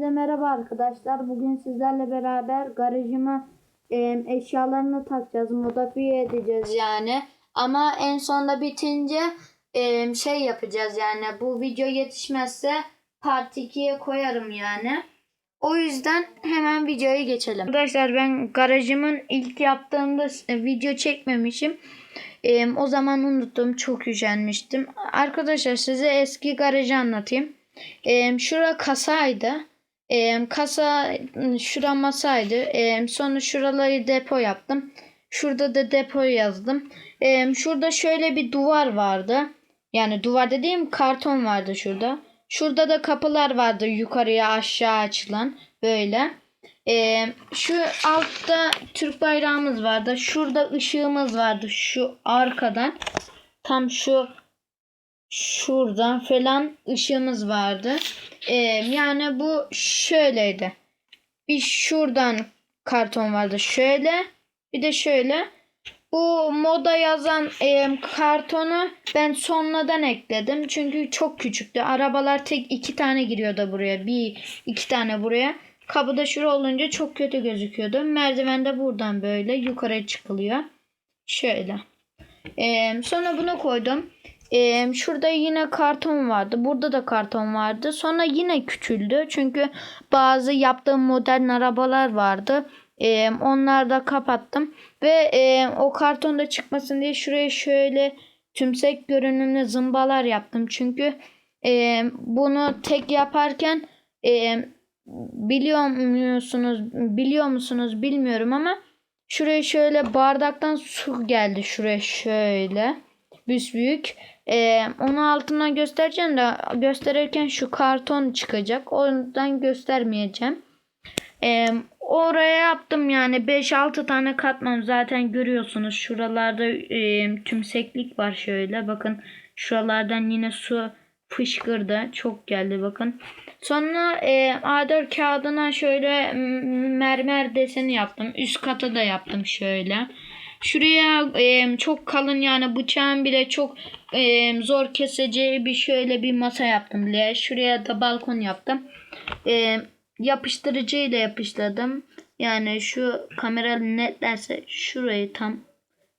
Hepinize merhaba arkadaşlar. Bugün sizlerle beraber garajıma e, eşyalarını takacağız. Modifiye edeceğiz yani. Ama en sonunda bitince e, şey yapacağız yani. Bu video yetişmezse part 2'ye koyarım yani. O yüzden hemen videoya geçelim. Arkadaşlar ben garajımın ilk yaptığımda e, video çekmemişim. E, o zaman unuttum. Çok üşenmiştim. Arkadaşlar size eski garajı anlatayım. E, şura kasaydı. E, kasa şura masaydı. E, sonra şuraları depo yaptım. Şurada da depo yazdım. E, şurada şöyle bir duvar vardı. Yani duvar dediğim karton vardı şurada. Şurada da kapılar vardı yukarıya aşağı açılan böyle. E, şu altta Türk bayrağımız vardı. Şurada ışığımız vardı şu arkadan. Tam şu şuradan falan ışığımız vardı. Ee, yani bu şöyleydi. Bir şuradan karton vardı şöyle. Bir de şöyle. Bu moda yazan e, kartonu ben sonradan ekledim. Çünkü çok küçüktü. Arabalar tek iki tane giriyordu buraya. Bir iki tane buraya. Kapıda şura olunca çok kötü gözüküyordu. Merdiven de buradan böyle yukarı çıkılıyor. Şöyle. Ee, sonra bunu koydum. Ee, şurada yine karton vardı. Burada da karton vardı. Sonra yine küçüldü. Çünkü bazı yaptığım modern arabalar vardı. Ee, onları da kapattım. Ve e, o kartonda çıkmasın diye şuraya şöyle tümsek görünümlü zımbalar yaptım. Çünkü e, bunu tek yaparken e, biliyor musunuz biliyor musunuz bilmiyorum ama şuraya şöyle bardaktan su geldi şuraya şöyle büyük. Ee, onu altından göstereceğim de gösterirken şu karton çıkacak. Ondan göstermeyeceğim. Ee, oraya yaptım yani 5-6 tane katman zaten görüyorsunuz. Şuralarda e, tümseklik var şöyle. Bakın şuralardan yine su fışkırdı. Çok geldi bakın. Sonra e, A4 kağıdına şöyle mermer deseni yaptım. Üst katı da yaptım şöyle. Şuraya e, çok kalın yani bıçağın bile çok e, zor keseceği bir şöyle bir masa yaptım bile. Şuraya da balkon yaptım. E, yapıştırıcıyla yapıştırdım. Yani şu kamera netlerse şurayı tam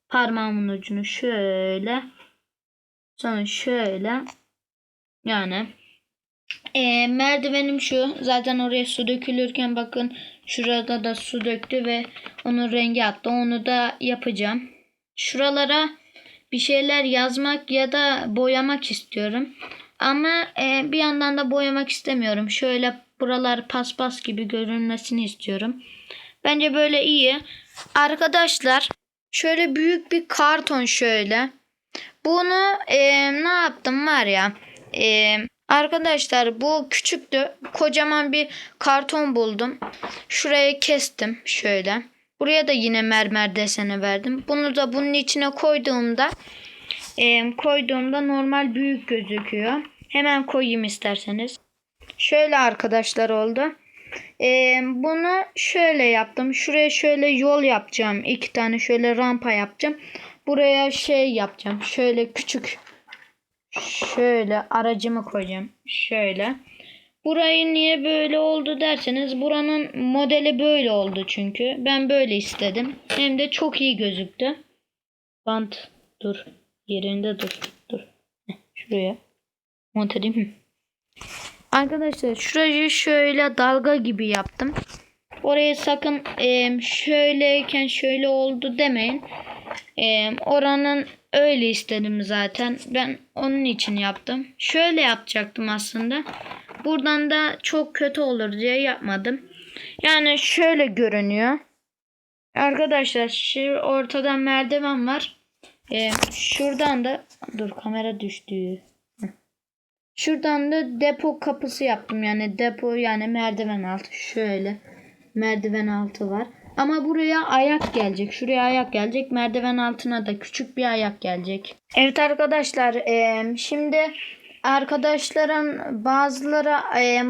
parmağımın ucunu şöyle sonra şöyle yani e, merdivenim şu. Zaten oraya su dökülürken bakın şurada da su döktü ve onun rengi attı. Onu da yapacağım. Şuralara bir şeyler yazmak ya da boyamak istiyorum. Ama e, bir yandan da boyamak istemiyorum. Şöyle buralar paspas gibi görünmesini istiyorum. Bence böyle iyi. Arkadaşlar şöyle büyük bir karton şöyle. Bunu e, ne yaptım var ya. E, Arkadaşlar bu küçüktü. Kocaman bir karton buldum. Şuraya kestim şöyle. Buraya da yine mermer deseni verdim. Bunu da bunun içine koyduğumda e, koyduğumda normal büyük gözüküyor. Hemen koyayım isterseniz. Şöyle arkadaşlar oldu. E, bunu şöyle yaptım. Şuraya şöyle yol yapacağım. İki tane şöyle rampa yapacağım. Buraya şey yapacağım. Şöyle küçük Şöyle aracımı koyacağım. Şöyle. Burayı niye böyle oldu derseniz buranın modeli böyle oldu çünkü. Ben böyle istedim. Hem de çok iyi gözüktü. Bant dur. Yerinde dur. Dur. Şuraya. Monte edeyim mi? Arkadaşlar şurayı şöyle dalga gibi yaptım. Oraya sakın e, şöyleyken şöyle oldu demeyin. E, oranın öyle istedim zaten. Ben onun için yaptım. Şöyle yapacaktım aslında. Buradan da çok kötü olur diye yapmadım. Yani şöyle görünüyor. Arkadaşlar şu ortadan merdiven var. Ee, şuradan da dur kamera düştü. Şuradan da depo kapısı yaptım. Yani depo yani merdiven altı şöyle. Merdiven altı var. Ama buraya ayak gelecek. Şuraya ayak gelecek. Merdiven altına da küçük bir ayak gelecek. Evet arkadaşlar. Şimdi arkadaşların bazıları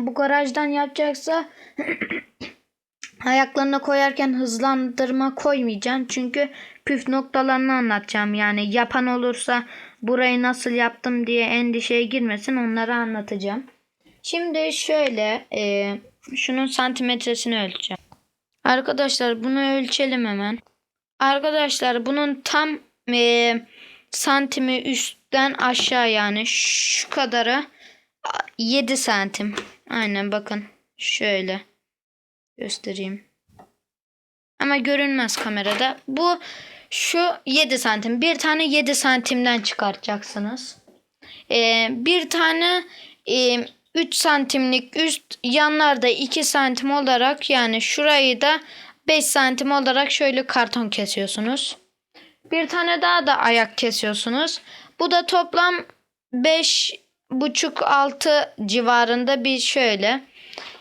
bu garajdan yapacaksa ayaklarına koyarken hızlandırma koymayacağım. Çünkü püf noktalarını anlatacağım. Yani yapan olursa burayı nasıl yaptım diye endişeye girmesin. Onları anlatacağım. Şimdi şöyle şunun santimetresini ölçeceğim. Arkadaşlar bunu ölçelim hemen. Arkadaşlar bunun tam eee, santimi üstten aşağı yani şu kadarı 7 santim. Aynen bakın şöyle göstereyim. Ama görünmez kamerada. Bu şu 7 santim. Bir tane 7 santimden çıkartacaksınız. Ee, bir tane e, 3 santimlik üst yanlarda 2 santim olarak yani şurayı da 5 santim olarak şöyle karton kesiyorsunuz. Bir tane daha da ayak kesiyorsunuz. Bu da toplam 5 buçuk 6 civarında bir şöyle.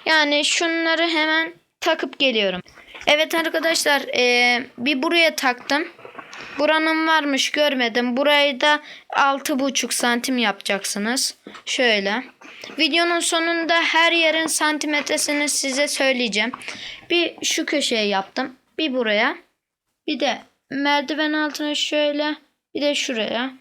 Yani şunları hemen takıp geliyorum. Evet arkadaşlar eee, bir buraya taktım. Buranın varmış görmedim. Burayı da 6,5 santim yapacaksınız. Şöyle. Videonun sonunda her yerin santimetresini size söyleyeceğim. Bir şu köşeye yaptım. Bir buraya. Bir de merdiven altına şöyle. Bir de şuraya.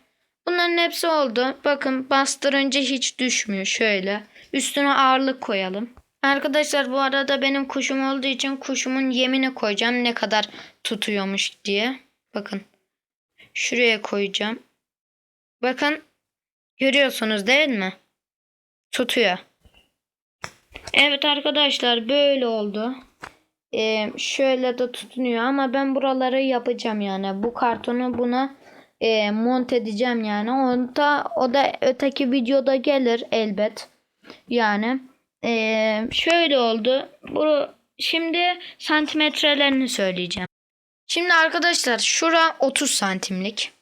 Bunların hepsi oldu. Bakın bastırınca hiç düşmüyor. Şöyle. Üstüne ağırlık koyalım. Arkadaşlar bu arada benim kuşum olduğu için kuşumun yemini koyacağım. Ne kadar tutuyormuş diye. Bakın. Şuraya koyacağım. Bakın. Görüyorsunuz değil mi? Tutuyor. Evet arkadaşlar böyle oldu. Ee, şöyle de tutunuyor ama ben buraları yapacağım yani. Bu kartonu buna e, mont edeceğim yani. O da, o da öteki videoda gelir elbet. Yani ee, şöyle oldu. Bu şimdi santimetrelerini söyleyeceğim. Şimdi arkadaşlar şura 30 santimlik.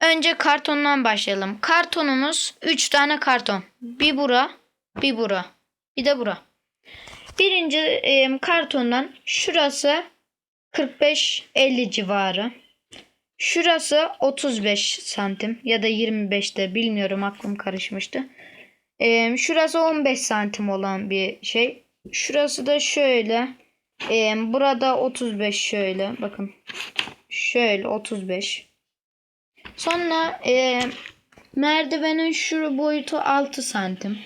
Önce kartondan başlayalım. Kartonumuz 3 tane karton. Bir bura, bir bura, bir de bura. Birinci e, kartondan şurası 45-50 civarı. Şurası 35 santim ya da 25'te bilmiyorum aklım karışmıştı. Ee, şurası 15 santim olan bir şey. Şurası da şöyle. Ee, burada 35 şöyle. Bakın. Şöyle 35. Sonra e, merdivenin şu boyutu 6 santim.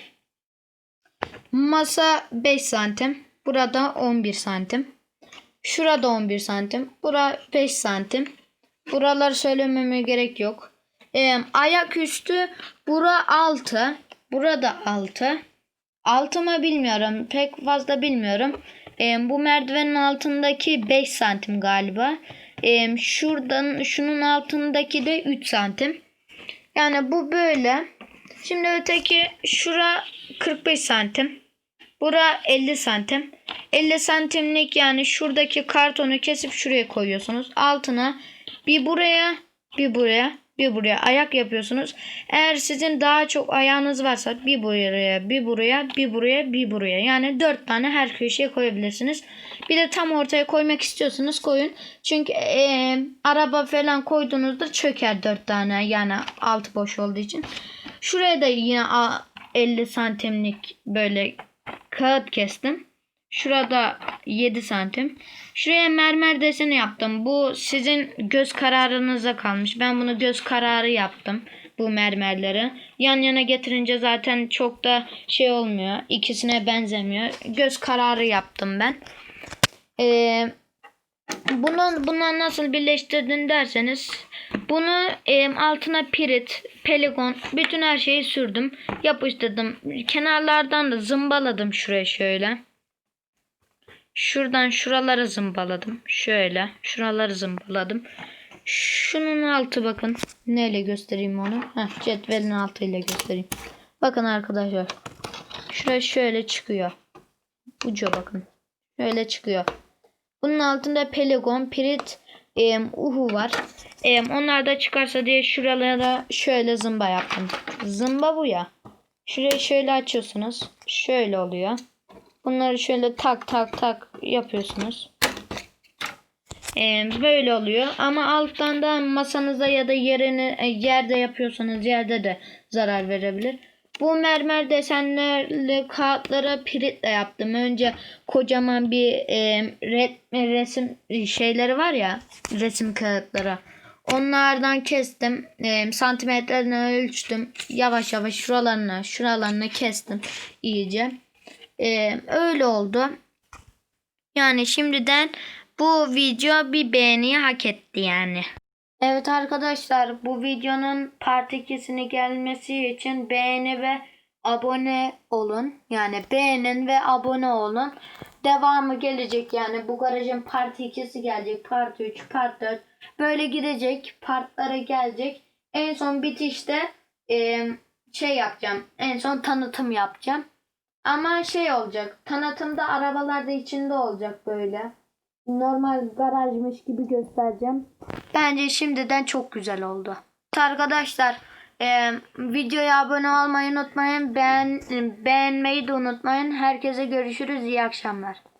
Masa 5 santim. Burada 11 santim. Şurada 11 santim. Bura 5 santim. Buraları söylememe gerek yok. Ee, ayak üstü bura 6. Burada 6. 6 mı bilmiyorum. Pek fazla bilmiyorum. Ee, bu merdivenin altındaki 5 santim galiba. Ee, şuradan şunun altındaki de 3 santim. Yani bu böyle. Şimdi öteki şura 45 santim. Bura 50 santim. 50 santimlik yani şuradaki kartonu kesip şuraya koyuyorsunuz. Altına bir buraya bir buraya bir buraya ayak yapıyorsunuz. Eğer sizin daha çok ayağınız varsa bir buraya, bir buraya, bir buraya, bir buraya. Yani dört tane her köşeye koyabilirsiniz. Bir de tam ortaya koymak istiyorsanız koyun. Çünkü e, araba falan koyduğunuzda çöker dört tane. Yani altı boş olduğu için. Şuraya da yine 50 santimlik böyle kağıt kestim. Şurada 7 santim. Şuraya mermer deseni yaptım. Bu sizin göz kararınıza kalmış. Ben bunu göz kararı yaptım. Bu mermerleri. Yan yana getirince zaten çok da şey olmuyor. İkisine benzemiyor. Göz kararı yaptım ben. Ee, bunu, bunu nasıl birleştirdin derseniz bunu e, altına pirit, peligon bütün her şeyi sürdüm. Yapıştırdım. Kenarlardan da zımbaladım şuraya şöyle. Şuradan şuraları zımbaladım. Şöyle. Şuraları zımbaladım. Şunun altı bakın. Neyle göstereyim onu? Heh, cetvelin altıyla göstereyim. Bakın arkadaşlar. Şuraya şöyle çıkıyor. Ucu bakın. Şöyle çıkıyor. Bunun altında peligon, pirit, e, uhu var. E, onlar da çıkarsa diye şuralara şöyle zımba yaptım. Zımba bu ya. Şurayı şöyle açıyorsunuz. Şöyle oluyor. Bunları şöyle tak tak tak yapıyorsunuz. Ee, böyle oluyor. Ama alttan da masanıza ya da yerini e, yerde yapıyorsanız yerde de zarar verebilir. Bu mermer desenlerli kağıtlara piritle yaptım. Önce kocaman bir e, red, resim şeyleri var ya resim kağıtları. Onlardan kestim. E, santimetrelerini ölçtüm. Yavaş yavaş şuralarına şuralarına kestim iyice. Ee, öyle oldu. Yani şimdiden bu video bir beğeniyi hak etti yani. Evet arkadaşlar bu videonun part 2'sini gelmesi için beğeni ve abone olun. Yani beğenin ve abone olun. Devamı gelecek yani bu garajın part 2'si gelecek. Part 3, part 4 böyle gidecek. Partlara gelecek. En son bitişte e, şey yapacağım. En son tanıtım yapacağım. Ama şey olacak. Tanıtımda arabalar da içinde olacak böyle. Normal garajmış gibi göstereceğim. Bence şimdiden çok güzel oldu. Arkadaşlar e, videoya abone olmayı unutmayın. Beğen, beğenmeyi de unutmayın. Herkese görüşürüz. İyi akşamlar.